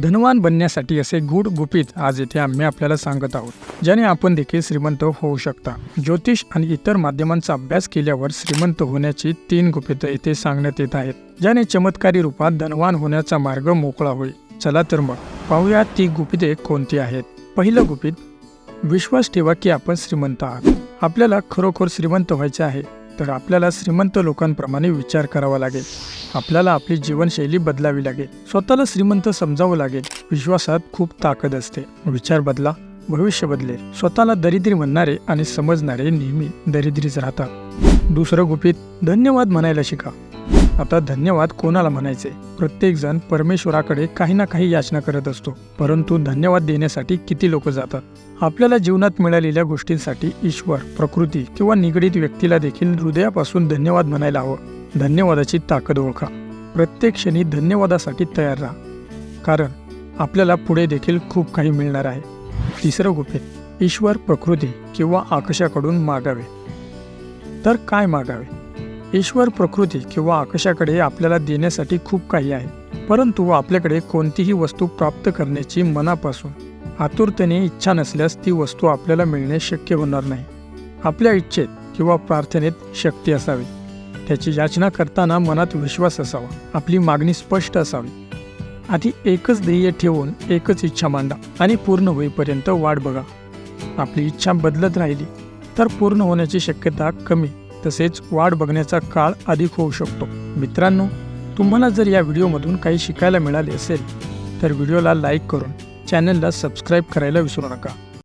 धनवान बनण्यासाठी असे गूढ गुपित आज येथे आम्ही आपल्याला सांगत आहोत ज्याने आपण देखील श्रीमंत होऊ शकता. ज्योतिष आणि इतर माध्यमांचा अभ्यास केल्यावर श्रीमंत होण्याची तीन गुपितं येथे सांगण्यात येत आहेत ज्याने चमत्कारी रूपात धनवान होण्याचा मार्ग मोकळा होईल. चला तर मग पाहूया ती गुपिते कोणती आहेत. पहिलं गुपित विश्वास ठेवा की आपण श्रीमंत आहात. आपल्याला खरोखर श्रीमंत व्हायचे आहे तर आपल्याला श्रीमंत लोकांप्रमाणे विचार करावा लागेल. आपल्याला आपली जीवनशैली बदलावी लागेल. स्वतःला श्रीमंत समजावं लागेल. विश्वासात खूप ताकद असते. विचार बदला भविष्य बदले स्वतःला दरिद्री म्हणणारे आणि समजणारे नेहमी दरिद्रीच राहतात. दुसरं गुपित धन्यवाद म्हणायला शिका. आता धन्यवाद कोणाला म्हणायचे? प्रत्येक जण परमेश्वराकडे काही ना काही याचना करत असतो. परंतु धन्यवाद देण्यासाठी किती लोक जातात? आपल्याला जीवनात मिळालेल्या गोष्टींसाठी ईश्वर प्रकृती किंवा निगडीत व्यक्तीला देखील हृदयापासून धन्यवाद म्हणायला हवं. धन्यवादाची ताकद ओळखा. प्रत्येक क्षणी धन्यवादासाठी तयार राहा. कारण आपल्याला पुढे देखील खूप काही मिळणार आहे. तिसरं गुपित ईश्वर प्रकृती किंवा आकाशाकडून मागावे. तर काय मागावे? ईश्वर प्रकृती किंवा आकाशाकडे आपल्याला देण्यासाठी खूप काही आहे. परंतु आपल्याकडे कोणतीही वस्तू प्राप्त करण्याची मनापासून आतुरतेने इच्छा नसल्यास ती वस्तू आपल्याला मिळणे शक्य होणार नाही. आपल्या इच्छेत किंवा प्रार्थनेत शक्ती असावी. त्याची याचना करताना मनात विश्वास असावा. आपली मागणी स्पष्ट असावी. आधी एकच ध्येय ठेवून एकच इच्छा मांडा आणि पूर्ण होईपर्यंत वाट बघा. आपली इच्छा बदलत राहिली तर पूर्ण होण्याची शक्यता कमी तसेच वाट बघण्याचा काळ अधिक होऊ शकतो. मित्रांनो तुम्हाला जर या व्हिडिओमधून काही शिकायला मिळाले असेल तर व्हिडिओला लाईक करून चॅनलला सबस्क्राईब करायला विसरू नका.